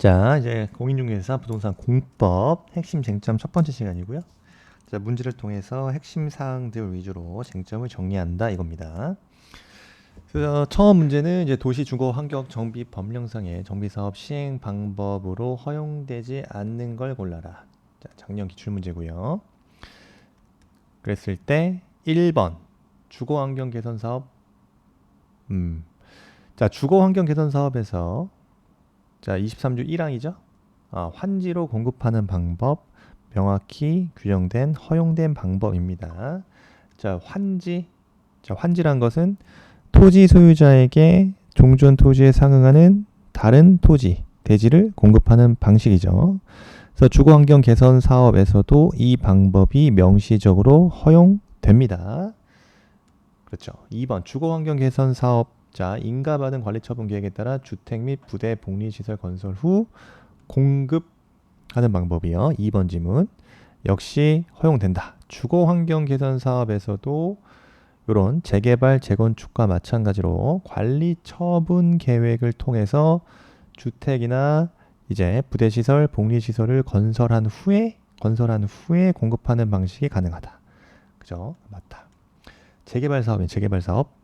자, 이제 공인중개사 부동산 공법 핵심 쟁점 첫 번째 시간이고요. 자, 문제를 통해서 핵심 사항들 위주로 쟁점을 정리한다 이겁니다. 그래서 처음 문제는 이제 도시 주거 환경 정비 법령상의 정비 사업 시행 방법으로 허용되지 않는 걸 골라라. 자, 작년 기출 문제고요. 그랬을 때 1번 주거 환경 개선 사업 음. 자, 주거 환경 개선 사업에서 자, 23조 1항이죠. 아, 환지로 공급하는 방법 명확히 규정된 허용된 방법입니다. 자, 환지. 자, 환지란 것은 토지 소유자에게 종전 토지에 상응하는 다른 토지, 대지를 공급하는 방식이죠. 그래서 주거 환경 개선 사업에서도 이 방법이 명시적으로 허용됩니다. 그렇죠. 2번 주거 환경 개선 사업 자, 인가받은 관리 처분 계획에 따라 주택 및 부대 복리 시설 건설 후 공급하는 방법이요. 2번 지문 역시 허용된다. 주거 환경 개선 사업에서도 이런 재개발 재건축과 마찬가지로 관리 처분 계획을 통해서 주택이나 이제 부대 시설, 복리 시설을 건설한 후에 건설한 후에 공급하는 방식이 가능하다. 그죠? 맞다. 재개발 사업이 재개발 사업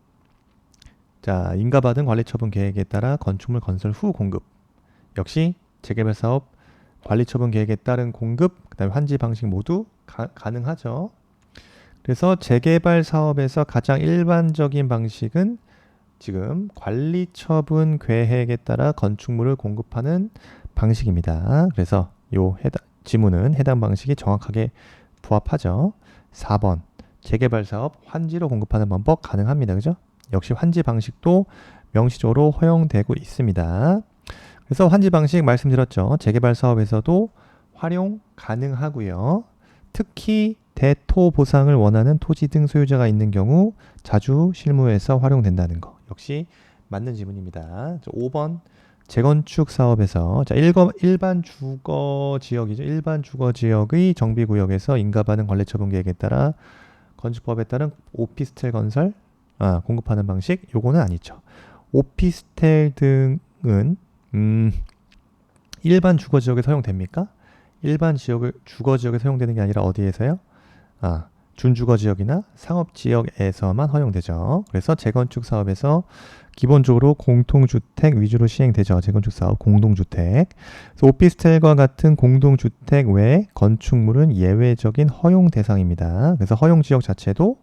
자, 인가받은 관리처분 계획에 따라 건축물 건설 후 공급. 역시 재개발 사업 관리처분 계획에 따른 공급, 그다음에 환지 방식 모두 가, 가능하죠. 그래서 재개발 사업에서 가장 일반적인 방식은 지금 관리처분 계획에 따라 건축물을 공급하는 방식입니다. 그래서 요 해당 지문은 해당 방식이 정확하게 부합하죠. 4번 재개발 사업 환지로 공급하는 방법 가능합니다. 그죠? 역시 환지 방식도 명시적으로 허용되고 있습니다. 그래서 환지 방식 말씀드렸죠. 재개발 사업에서도 활용 가능하고요. 특히 대토 보상을 원하는 토지 등 소유자가 있는 경우 자주 실무에서 활용된다는 거. 역시 맞는 지문입니다. 5번 재건축 사업에서 자, 일반 주거 지역이죠. 일반 주거 지역의 정비 구역에서 인가받은 관리 처분 계획에 따라 건축법에 따른 오피스텔 건설 아, 공급하는 방식 요거는 아니죠. 오피스텔 등은 음, 일반 주거 지역에 사용됩니까? 일반 지역을 주거 지역에 사용되는 게 아니라 어디에서요? 아, 준주거 지역이나 상업 지역에서만 허용되죠. 그래서 재건축 사업에서 기본적으로 공동주택 위주로 시행되죠. 재건축 사업 공동주택. 오피스텔과 같은 공동주택 외 건축물은 예외적인 허용 대상입니다. 그래서 허용 지역 자체도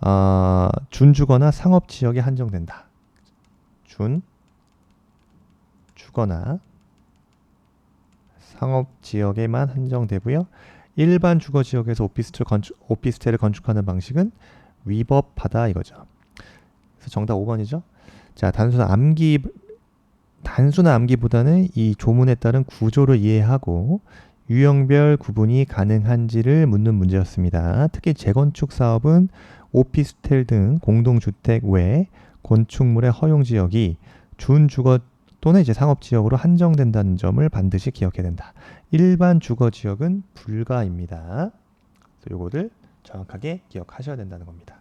어, 준주거나 상업 지역에 한정된다. 준 주거나 상업 지역에만 한정되고요. 일반 주거 지역에서 오피스텔 건축, 오피스텔을 건축하는 방식은 위법하다 이거죠. 그래서 정답 5번이죠. 자, 단순한 암기 단순한 암기보다는 이 조문에 따른 구조를 이해하고 유형별 구분이 가능한지를 묻는 문제였습니다. 특히 재건축 사업은 오피스텔 등 공동주택 외 건축물의 허용 지역이 준주거 또는 이제 상업 지역으로 한정된다는 점을 반드시 기억해야 된다. 일반 주거 지역은 불가입니다. 요거를 정확하게 기억하셔야 된다는 겁니다.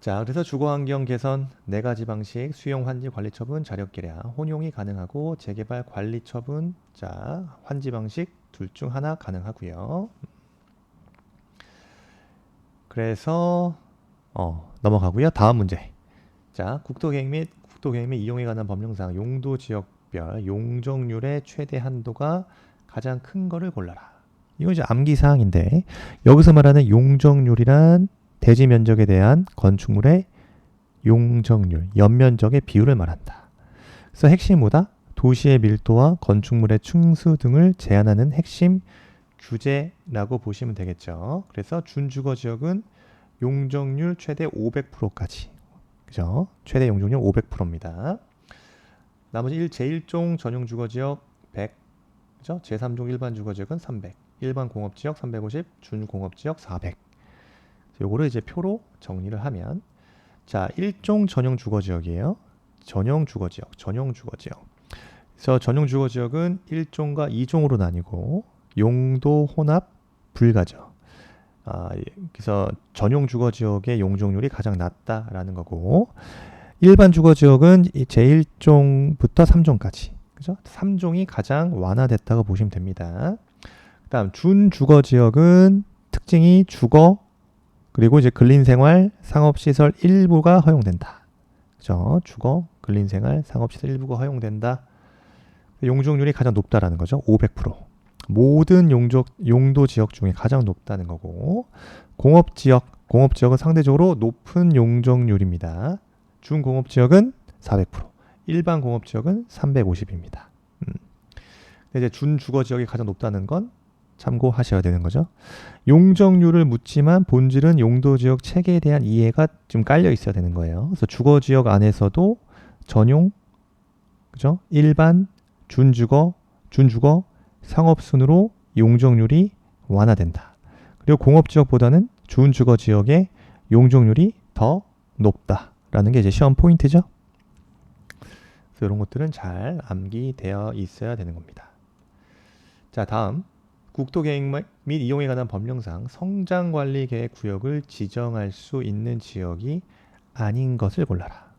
자, 그래서 주거 환경 개선 네 가지 방식 수용 환지 관리 처분 자력 계량 혼용이 가능하고 재개발 관리 처분 자, 환지 방식 둘 중 하나 가능하고요. 그래서 어, 넘어가고요. 다음 문제. 자, 국토계획 및 국토계획 및 이용에 관한 법령상 용도 지역별 용적률의 최대 한도가 가장 큰 거를 골라라. 이거 이제 암기 사항인데 여기서 말하는 용적률이란 대지 면적에 대한 건축물의 용적률, 연면적의 비율을 말한다. 그래서 핵심 뭐다? 도시의 밀도와 건축물의 충수 등을 제한하는 핵심 규제라고 보시면 되겠죠. 그래서 준주거 지역은 용적률 최대 500%까지. 그죠? 최대 용적률 500%입니다. 나머지 1 제1종 전용 주거 지역 100. 그죠? 제3종 일반 주거 지역은 300. 일반 공업 지역 350, 준 공업 지역 400. 요거를 이제 표로 정리를 하면 자, 1종 전용 주거 지역이에요. 전용 주거 지역, 전용 주거 지역. 그래서 전용 주거 지역은 1종과 2종으로 나뉘고 용도 혼합 불가죠. 아, 예. 그래서 전용 주거 지역의 용적률이 가장 낮다라는 거고 일반 주거 지역은 제1종부터 3종까지 그죠? 3종이 가장 완화됐다고 보시면 됩니다. 그다음 준 주거 지역은 특징이 주거 그리고 이제 근린 생활 상업 시설 일부가 허용된다. 그죠? 주거 근린 생활 상업 시설 일부가 허용된다. 용적률이 가장 높다라는 거죠. 500%. 모든 용적 용도 지역 중에 가장 높다는 거고 공업 지역 공업 지역은 상대적으로 높은 용적률입니다. 중공업 지역은 400%, 일반 공업 지역은 350입니다. 음. 이제 준주거 지역이 가장 높다는 건 참고하셔야 되는 거죠. 용적률을 묻지만 본질은 용도 지역 체계에 대한 이해가 좀 깔려 있어야 되는 거예요. 그래서 주거 지역 안에서도 전용, 그죠? 일반, 준주거, 준주거, 상업순으로 용적률이 완화된다. 그리고 공업 지역보다는 준주거 지역의 용적률이 더 높다라는 게 이제 시험 포인트죠. 그래서 이런 것들은 잘 암기되어 있어야 되는 겁니다. 자, 다음 국토계획 및 이용에 관한 법령상 성장관리계획 구역을 지정할 수 있는 지역이 아닌 것을 골라라.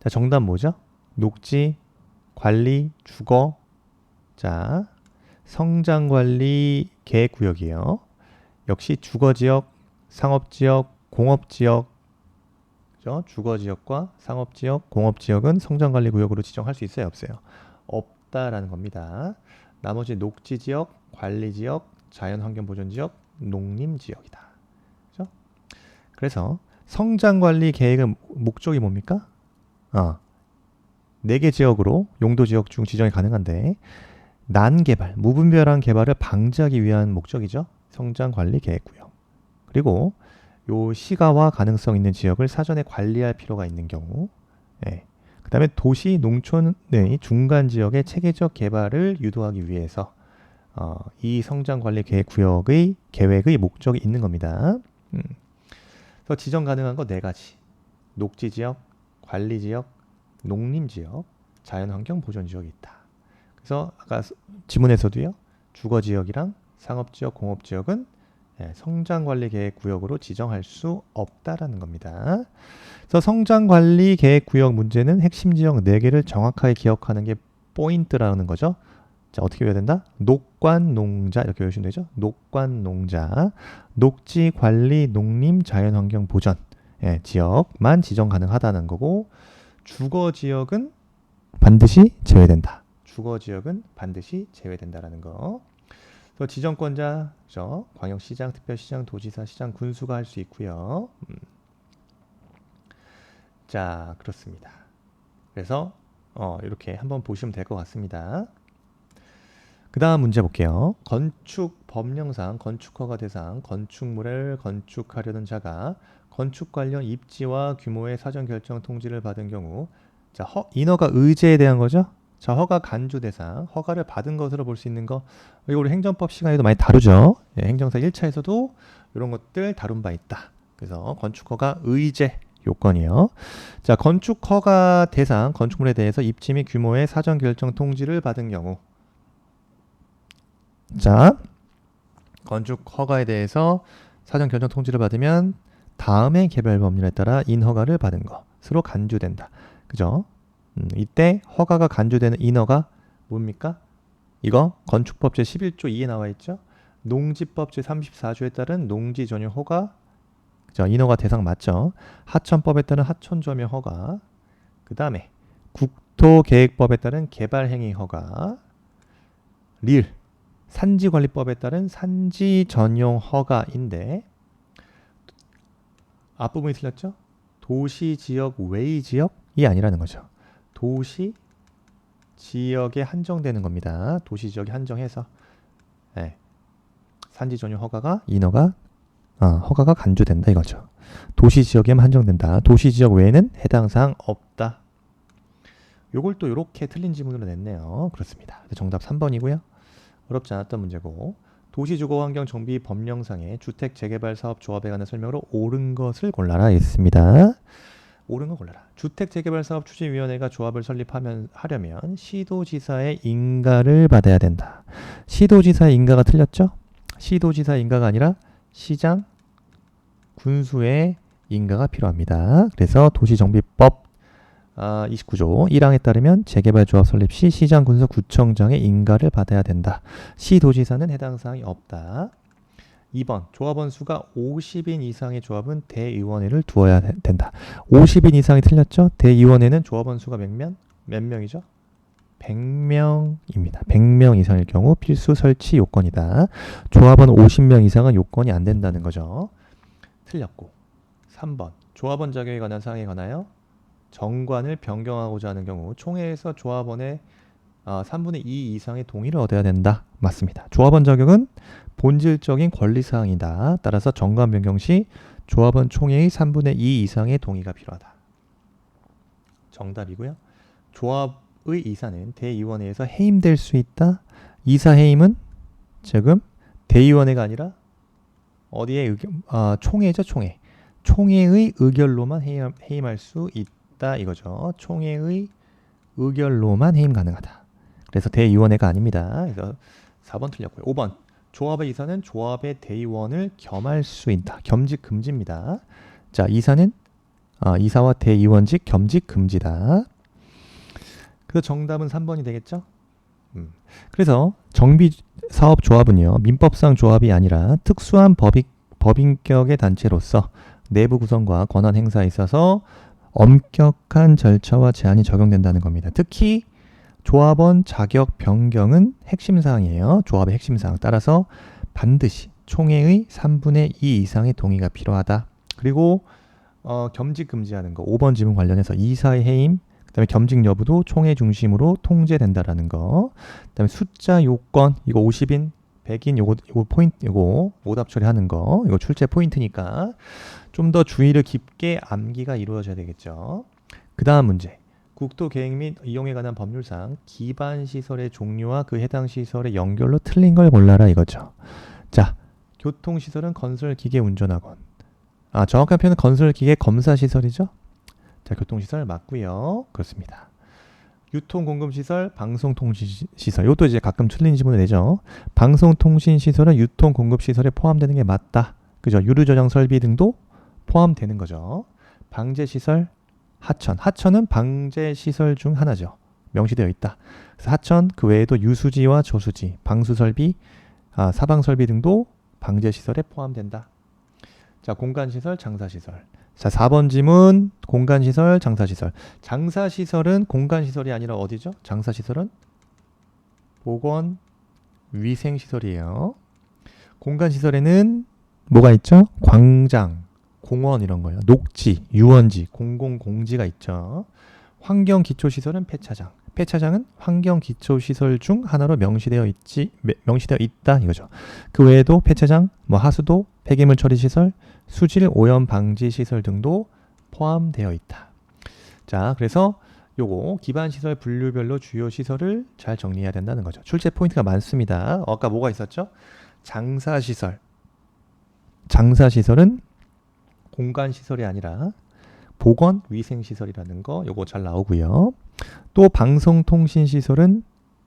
자, 정답 뭐죠? 녹지, 관리, 주거. 자, 성장관리 계획구역이에요. 역시 주거지역, 상업지역, 공업지역? 주거지역과 상업지역, 공업지역은 성장관리구역으로 지정할 수 있어요, 없어요? 없다라는 겁니다. 나머지 녹지지역, 관리지역, 자연환경보존지역, 농림지역이다. 그죠? 그래서 성장관리 계획의 목적이 뭡니까? 어, 4개 지역으로 용도 지역 중 지정이 가능한데 난개발, 무분별한 개발을 방지하기 위한 목적이죠. 성장 관리 계획구역. 그리고 요 시가와 가능성 있는 지역을 사전에 관리할 필요가 있는 경우 예. 그 다음에 도시 농촌의 중간 지역의 체계적 개발을 유도하기 위해서 어, 이 성장 관리 계획 구역의 계획의 목적이 있는 겁니다. 음. 그래서 지정 가능한 거 네 가지. 녹지 지역, 관리 지역, 농림 지역, 자연환경 보존 지역이 있다. 그래서 아까 지문에서도요. 주거 지역이랑 상업 지역, 공업 지역은 예, 성장관리 계획 구역으로 지정할 수 없다라는 겁니다. 그래서 성장관리 계획 구역 문제는 핵심 지역 4개를 정확하게 기억하는 게 포인트라는 거죠. 자, 어떻게 외워야 된다? 녹관 농자 이렇게 외우시면 되죠. 녹관 농자, 녹지 관리 농림 자연환경 보전 예, 지역만 지정 가능하다는 거고 주거 지역은 반드시 제외된다. 주거 지역은 반드시 제외된다라는 거. 또 지정권자, 그죠? 광역시장, 특별시장, 도지사, 시장, 군수가 할 수 있고요. 음. 자, 그렇습니다. 그래서 어, 이렇게 한번 보시면 될 것 같습니다. 그 다음 문제 볼게요. 건축 법령상 건축허가 대상 건축물을 건축하려는 자가 건축 관련 입지와 규모의 사전 결정 통지를 받은 경우 자, 허, 인허가 의제에 대한 거죠. 자, 허가 간주 대상, 허가를 받은 것으로 볼 수 있는 거, 이거 우리 행정법 시간에도 많이 다루죠. 예, 행정사 1차에서도 이런 것들 다룬 바 있다. 그래서 건축허가 의제 요건이요. 자, 건축허가 대상 건축물에 대해서 입지 및 규모의 사전 결정 통지를 받은 경우, 자, 건축허가에 대해서 사전 결정 통지를 받으면 다음의 개별 법률에 따라 인허가를 받은 것으로 간주된다. 그죠? 음, 이때 허가가 간주되는 인허가 뭡니까? 이거 건축법 제 11조 2에 나와 있죠. 농지법 제 34조에 따른 농지 전용 허가 그죠? 인허가 대상 맞죠? 하천법에 따른 하천 점용 허가 그 다음에 국토계획법에 따른 개발 행위 허가 릴 산지관리법에 따른 산지 전용 허가인데 앞부분이 틀렸죠? 도시 지역 외의 지역이 아니라는 거죠. 도시 지역에 한정되는 겁니다. 도시 지역에 한정해서 네. 산지 전용 허가가 인허가 어, 허가가 간주된다 이거죠. 도시 지역에만 한정된다. 도시 지역 외에는 해당 사항 없다. 요걸 또 이렇게 틀린 지문으로 냈네요. 그렇습니다. 정답 3번이고요. 어렵지 않았던 문제고 도시주거환경정비 법령상의 주택 재개발 사업 조합에 관한 설명으로 옳은 것을 골라라 있습니다. 옳은 거 골라라. 주택 재개발 사업 추진위원회가 조합을 설립하면 하려면 시도지사의 인가를 받아야 된다. 시도지사의 인가가 틀렸죠? 시도지사 인가가 아니라 시장 군수의 인가가 필요합니다. 그래서 도시정비법 아, 29조 1항에 따르면 재개발 조합 설립 시 시장 군수 구청장의 인가를 받아야 된다. 시 도지사는 해당 사항이 없다. 2번 조합원 수가 50인 이상의 조합은 대의원회를 두어야 되- 된다. 50인 이상이 틀렸죠? 대의원회는 조합원 수가 몇 명? 몇 명이죠? 100명입니다. 100명 이상일 경우 필수 설치 요건이다. 조합원 50명 이상은 요건이 안 된다는 거죠. 틀렸고 3번 조합원 자격에 관한 사항에 관하여 정관을 변경하고자 하는 경우 총회에서 조합원의 아, 3분의 2 이상의 동의를 얻어야 된다. 맞습니다. 조합원 자격은 본질적인 권리 사항이다. 따라서 정관 변경 시 조합원 총회의 3분의 2 이상의 동의가 필요하다. 정답이고요. 조합의 이사는 대의원회에서 해임될 수 있다. 이사 해임은 지금 대의원회가 아니라 어디에 의견, 아, 총회죠, 총회. 총회의 의결로만 해임, 해임할 수 있다 이거죠. 총회의 의결로만 해임 가능하다. 그래서 대의원회가 아닙니다. 그래서 4번 틀렸고요. 5번 조합의 이사는 조합의 대의원을 겸할 수 있다. 겸직 금지입니다. 자, 이사는 아, 이사와 대의원직 겸직 금지다. 그래서 정답은 3번이 되겠죠? 음. 그래서 정비 사업 조합은요 민법상 조합이 아니라 특수한 법인, 법인격의 단체로서 내부 구성과 권한 행사에 있어서 엄격한 절차와 제한이 적용된다는 겁니다. 특히 조합원 자격 변경은 핵심 사항이에요. 조합의 핵심 사항. 따라서 반드시 총회의 3분의 2 이상의 동의가 필요하다. 그리고 어, 겸직 금지하는 거 5번 지문 관련해서 이사의 해임 그다음에 겸직 여부도 총회 중심으로 통제된다라는 거. 그다음에 숫자 요건 이거 50인 100인 요거 요거 포인트 요거 오답 처리하는 거 이거 출제 포인트니까 좀 더 주의를 깊게 암기가 이루어져야 되겠죠. 그다음 문제. 국토 계획 및 이용에 관한 법률상 기반 시설의 종류와 그 해당 시설의 연결로 틀린 걸 골라라 이거죠. 자, 교통 시설은 건설 기계 운전학원. 아, 정확한 표현은 건설 기계 검사 시설이죠. 자, 교통 시설 맞고요. 그렇습니다. 유통 공급 시설, 방송 통신 시- 시설. 이것도 이제 가끔 틀린 지문을 내죠. 방송 통신 시설은 유통 공급 시설에 포함되는 게 맞다. 그죠? 유류 저장 설비 등도 포함되는 거죠. 방제 시설, 하천. 하천은 방제 시설 중 하나죠. 명시되어 있다. 그래서 하천 그 외에도 유수지와 저수지, 방수 설비, 아, 사방 설비 등도 방제 시설에 포함된다. 자, 공간 시설, 장사 시설. 자, 4번 지문 공간 시설, 장사 시설. 장사 시설은 공간 시설이 아니라 어디죠? 장사 시설은 보건 위생 시설이에요. 공간 시설에는 뭐가 있죠? 광장, 공원 이런 거요. 녹지, 유원지, 공공 공지가 있죠. 환경 기초 시설은 폐차장. 폐차장은 환경 기초 시설 중 하나로 명시되어 있지 매- 명시되어 있다 이거죠. 그 외에도 폐차장, 뭐 하수도, 폐기물 처리 시설, 수질 오염 방지 시설 등도 포함되어 있다. 자, 그래서 요거 기반 시설 분류별로 주요 시설을 잘 정리해야 된다는 거죠. 출제 포인트가 많습니다. 어, 아까 뭐가 있었죠? 장사 시설. 장사 시설은 공간 시설이 아니라 보건 위생 시설이라는 거 요거 잘 나오고요. 또 방송 통신 시설은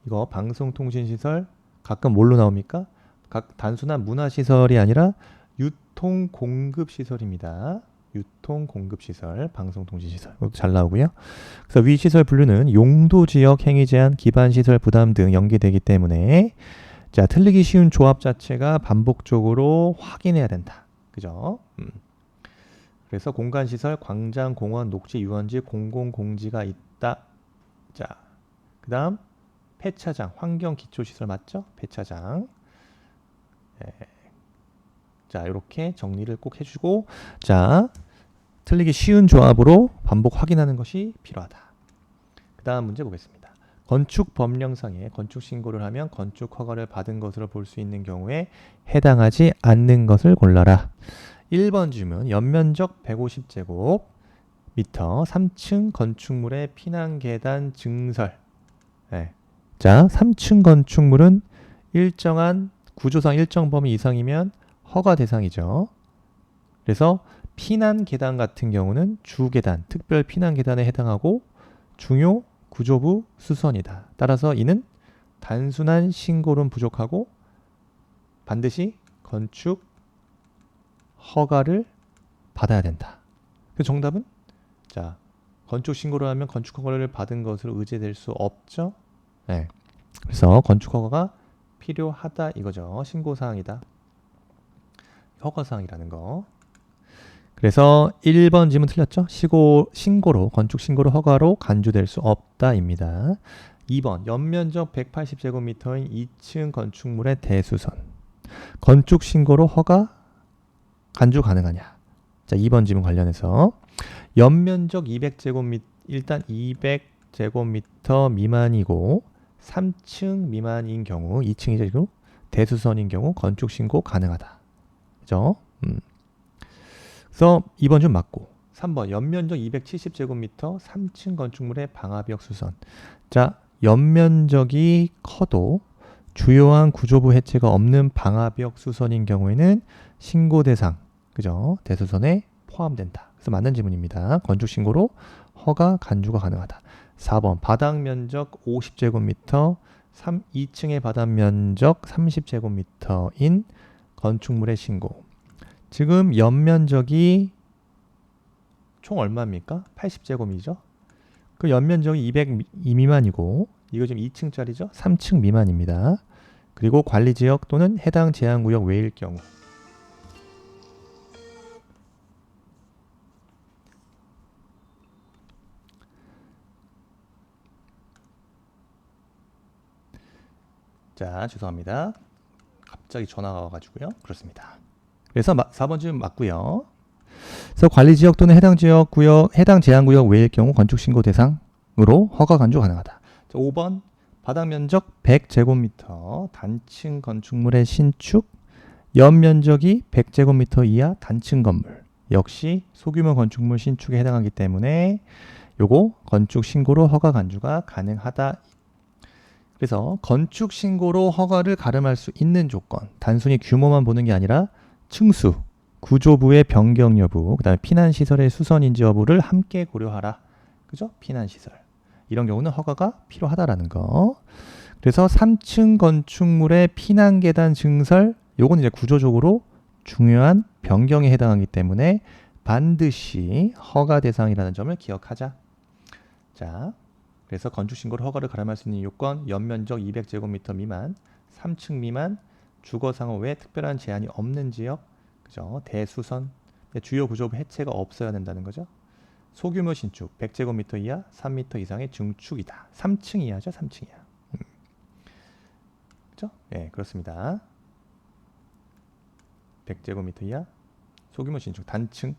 이거 방송 통신 시설 가끔 뭘로 나옵니까? 각 단순한 문화 시설이 아니라 유통 공급 시설입니다. 유통 공급 시설, 방송 통신 시설 잘 나오고요. 그래서 위 시설 분류는 용도 지역 행위 제한, 기반 시설 부담 등 연계되기 때문에 자 틀리기 쉬운 조합 자체가 반복적으로 확인해야 된다. 그죠? 음. 그래서 공간 시설, 광장, 공원, 녹지, 유원지, 공공 공지가 있다. 자, 그 다음 폐차장, 환경 기초 시설 맞죠? 폐차장. 예. 자, 이렇게 정리를 꼭 해주고, 자, 틀리기 쉬운 조합으로 반복 확인하는 것이 필요하다. 그 다음 문제 보겠습니다. 건축 법령상에 건축 신고를 하면 건축 허가를 받은 것으로 볼 수 있는 경우에 해당하지 않는 것을 골라라. 1번 질문 연면적 150제곱 미터 3층 건축물의 피난 계단 증설. 네. 자, 3층 건축물은 일정한 구조상 일정 범위 이상이면 허가 대상이죠. 그래서 피난 계단 같은 경우는 주 계단, 특별 피난 계단에 해당하고 중요 구조부 수선이다. 따라서 이는 단순한 신고는 부족하고 반드시 건축 허가를 받아야 된다. 그 정답은 자 건축 신고를 하면 건축 허가를 받은 것으로 의제될 수 없죠. 네. 그래서 건축 허가가 필요하다 이거죠. 신고 사항이다. 허가 사항이라는 거. 그래서 1번 질문 틀렸죠? 시고, 신고로 건축 신고로 허가로 간주될 수 없다입니다. 2번 연면적 180제곱미터인 2층 건축물의 대수선 건축 신고로 허가 간주 가능하냐? 자, 2번 질문 관련해서 연면적 200제곱미 일단 200제곱미터 미만이고 3층 미만인 경우 2층이죠. 대수선인 경우 건축 신고 가능하다. 그죠? 음. 그래서 2번 좀 맞고 3번 연면적 270제곱미터 3층 건축물의 방화벽 수선. 자, 연면적이 커도 주요한 구조부 해체가 없는 방화벽 수선인 경우에는 신고 대상, 그죠? 대수선에 포함된다. 그래서 맞는 질문입니다. 건축 신고로 허가 간주가 가능하다. 4번 바닥 면적 50제곱미터 3, 2층의 바닥 면적 30제곱미터인 건축물의 신고. 지금 연면적이 총 얼마입니까? 80제곱이죠. 그 연면적이 200 미만이고 이거 지금 2층짜리죠? 3층 미만입니다. 그리고 관리 지역 또는 해당 제한 구역 외일 경우 자, 죄송합니다. 갑자기 전화가 와가지고요. 그렇습니다. 그래서 4번 쯤 맞고요. 그래서 관리 지역 또는 해당 지역 구역, 해당 제한 구역 외일 경우 건축 신고 대상으로 허가 간주 가능하다. 자, 5번 바닥 면적 100제곱미터 단층 건축물의 신축 연 면적이 100제곱미터 이하 단층 건물 역시 소규모 건축물 신축에 해당하기 때문에 요거 건축 신고로 허가 간주가 가능하다. 그래서 건축 신고로 허가를 가름할 수 있는 조건 단순히 규모만 보는 게 아니라 층수, 구조부의 변경 여부, 그다음에 피난 시설의 수선 인지 여부를 함께 고려하라. 그죠? 피난 시설. 이런 경우는 허가가 필요하다라는 거. 그래서 3층 건축물의 피난 계단 증설 요건 이제 구조적으로 중요한 변경에 해당하기 때문에 반드시 허가 대상이라는 점을 기억하자. 자, 그래서 건축 신고를 허가를 가름할 수 있는 요건 연면적 200제곱미터 미만, 3층 미만, 주거 상호 외 특별한 제한이 없는 지역, 그죠? 대수선, 주요 구조부 해체가 없어야 된다는 거죠. 소규모 신축 100제곱미터 이하 3m 이상의 증축이다. 3층 이하죠, 3층 이하. 음. 그죠? 예, 그렇습니다. 100제곱미터 이하 소규모 신축 단층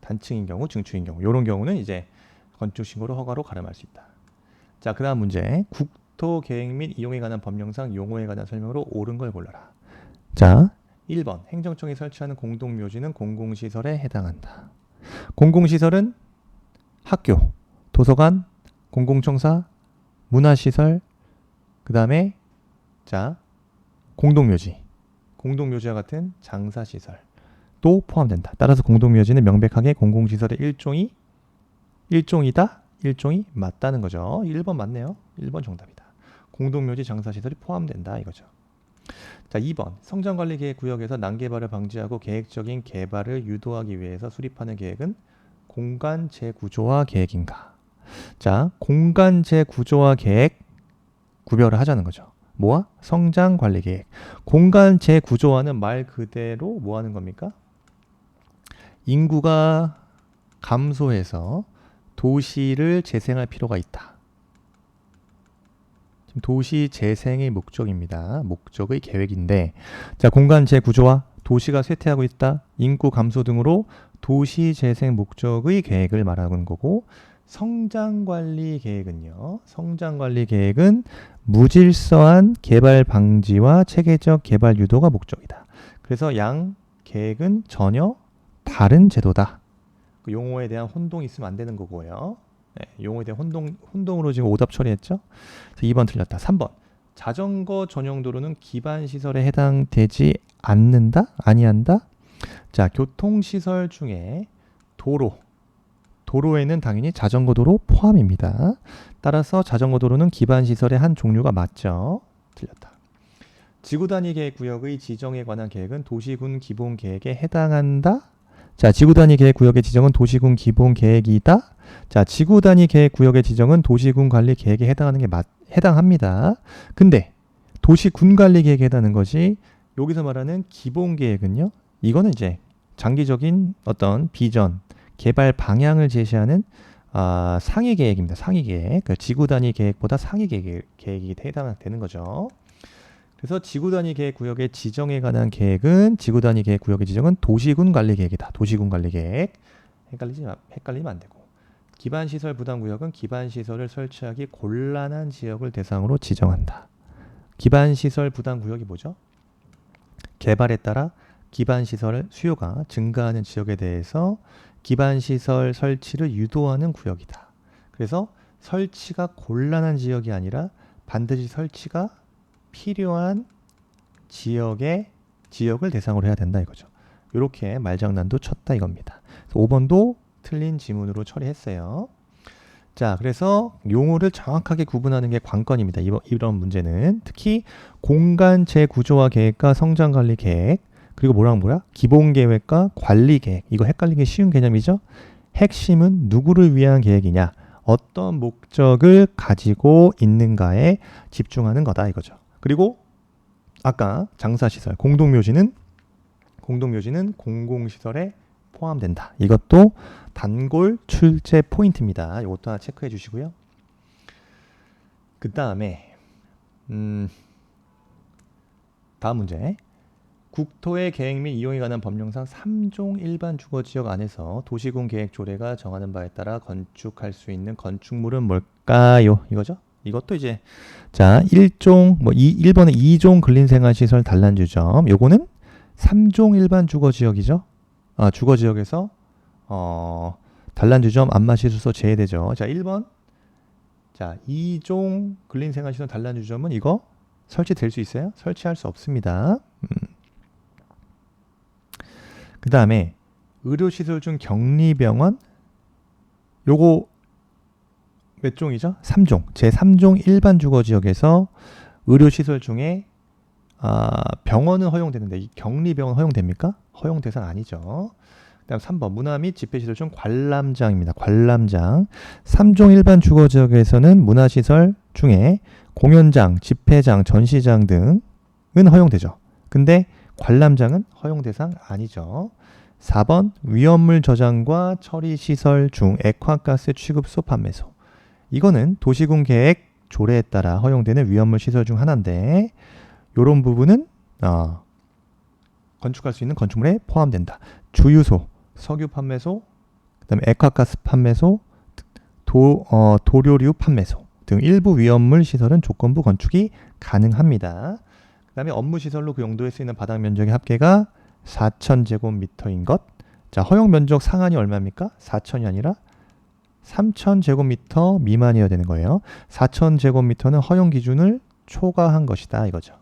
단층인 경우, 증축인 경우 이런 경우는 이제 건축 신고로 허가로 가름할 수 있다. 자, 그 다음 문제. 국토 계획 및 이용에 관한 법령상 용어에 관한 설명으로 옳은 걸 골라라. 자, 1번 행정청이 설치하는 공동묘지는 공공시설에 해당한다. 공공시설은 학교, 도서관, 공공청사, 문화시설, 그 다음에 자 공동묘지, 공동묘지와 같은 장사시설도 포함된다. 따라서 공동묘지는 명백하게 공공시설의 일종이 일종이다, 일종이 맞다는 거죠. 1번 맞네요. 1번 정답이다. 공동묘지 장사시설이 포함된다 이거죠. 자, 2번. 성장관리 계획 구역에서 난개발을 방지하고 계획적인 개발을 유도하기 위해서 수립하는 계획은 공간 재구조화 계획인가? 자, 공간 재구조화 계획 구별을 하자는 거죠. 뭐와? 성장 관리 계획. 공간 재구조화는 말 그대로 뭐 하는 겁니까? 인구가 감소해서 도시를 재생할 필요가 있다. 도시 재생의 목적입니다. 목적의 계획인데 자 공간 재구조와 도시가 쇠퇴하고 있다. 인구 감소 등으로 도시 재생 목적의 계획을 말하는 거고 성장 관리 계획은요. 성장 관리 계획은 무질서한 개발 방지와 체계적 개발 유도가 목적이다. 그래서 양 계획은 전혀 다른 제도다. 그 용어에 대한 혼동이 있으면 안 되는 거고요. 네, 용어에 대한 혼동, 혼동으로 지금 오답 처리했죠. 2번 틀렸다. 3번. 자전거 전용 도로는 기반 시설에 해당되지 않는다? 아니한다? 자, 교통 시설 중에 도로 도로에는 당연히 자전거 도로 포함입니다. 따라서 자전거 도로는 기반 시설의 한 종류가 맞죠. 틀렸다. 지구 단위 계획 구역의 지정에 관한 계획은 도시군 기본 계획에 해당한다? 자, 지구 단위 계획 구역의 지정은 도시군 기본 계획이다. 자, 지구 단위 계획 구역의 지정은 도시군 관리 계획에 해당하는 게 맞, 해당합니다. 근데 도시군 관리 계획에 해당하는 것이 여기서 말하는 기본 계획은요. 이거는 이제 장기적인 어떤 비전, 개발 방향을 제시하는 아, 상위 계획입니다. 상위 계획. 그 지구 단위 계획보다 상위 계획, 계획이 해당되는 거죠. 그래서 지구 단위 계획 구역의 지정에 관한 계획은 지구 단위 계획 구역의 지정은 도시군 관리 계획이다. 도시군 관리 계획. 헷갈리지 마- 헷갈리면 안 되고. 기반 시설 부담 구역은 기반 시설을 설치하기 곤란한 지역을 대상으로 지정한다. 기반 시설 부담 구역이 뭐죠? 개발에 따라 기반 시설 수요가 증가하는 지역에 대해서 기반 시설 설치를 유도하는 구역이다. 그래서 설치가 곤란한 지역이 아니라 반드시 설치가 필요한 지역의 지역을 대상으로 해야 된다 이거죠. 이렇게 말장난도 쳤다 이겁니다. 5번도 틀린 지문으로 처리했어요. 자, 그래서 용어를 정확하게 구분하는 게 관건입니다. 이번, 이런 문제는 특히 공간 재구조화 계획과 성장 관리 계획 그리고 뭐랑 뭐야? 기본 계획과 관리 계획. 이거 헷갈리기 쉬운 개념이죠. 핵심은 누구를 위한 계획이냐? 어떤 목적을 가지고 있는가에 집중하는 거다 이거죠. 그리고 아까 장사시설 공동묘지는 공동묘지는 공공시설에 포함된다. 이것도 단골 출제 포인트입니다. 이것도 하나 체크해 주시고요. 그 다음에 음, 다음 문제. 국토의 계획 및 이용에 관한 법령상 3종 일반 주거 지역 안에서 도시군 계획 조례가 정하는 바에 따라 건축할 수 있는 건축물은 뭘까요? 이거죠? 이것도 이제 자, 1종 뭐 2, 1번에 2종 근린생활 시설 단란주점. 요거는 3종 일반 주거 지역이죠. 아, 주거 지역에서 어, 단란주점 안마시수소 제외되죠. 자, 1번. 자, 2종 근린생활 시설 단란주점은 이거 설치될 수 있어요? 설치할 수 없습니다. 음. 그 다음에 의료시설 중 격리병원 요거 몇 종이죠? 3종. 제 3종 일반 주거 지역에서 의료시설 중에 아, 병원은 허용되는데 이 격리병원 허용됩니까? 허용 대상 아니죠. 그다음 3번 문화 및 집회시설 중 관람장입니다. 관람장. 3종 일반 주거 지역에서는 문화시설 중에 공연장, 집회장, 전시장 등은 허용되죠. 근데 관람장은 허용 대상 아니죠. 4번 위험물 저장과 처리 시설 중 액화가스 취급소 판매소. 이거는 도시군 계획 조례에 따라 허용되는 위험물 시설 중 하나인데 요런 부분은 어, 건축할 수 있는 건축물에 포함된다. 주유소, 석유 판매소, 그다음에 액화가스 판매소, 도, 어, 도료류 판매소 등 일부 위험물 시설은 조건부 건축이 가능합니다. 그다음에 업무 시설로 그 용도에 쓰이는 바닥 면적의 합계가 4,000제곱미터인 것. 자, 허용 면적 상한이 얼마입니까? 4,000이 아니라 3,000제곱미터 미만이어야 되는 거예요. 4,000제곱미터는 허용 기준을 초과한 것이다 이거죠.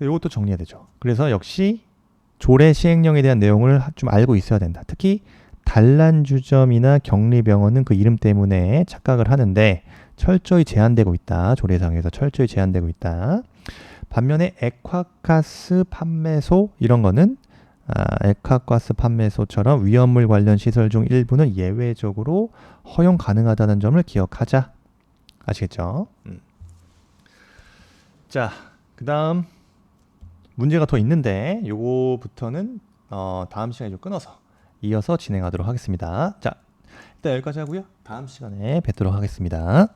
이것도 정리해야 되죠. 그래서 역시 조례 시행령에 대한 내용을 좀 알고 있어야 된다. 특히 단란주점이나 격리병원은 그 이름 때문에 착각을 하는데 철저히 제한되고 있다. 조례상에서 철저히 제한되고 있다. 반면에 액화가스 판매소 이런 거는 아, 액화가스 판매소처럼 위험물 관련 시설 중 일부는 예외적으로 허용 가능하다는 점을 기억하자. 아시겠죠? 음. 자, 그 다음 문제가 더 있는데 요거부터는 어, 다음 시간에 좀 끊어서 이어서 진행하도록 하겠습니다. 자, 일단 여기까지 하고요. 다음 시간에 뵙도록 하겠습니다.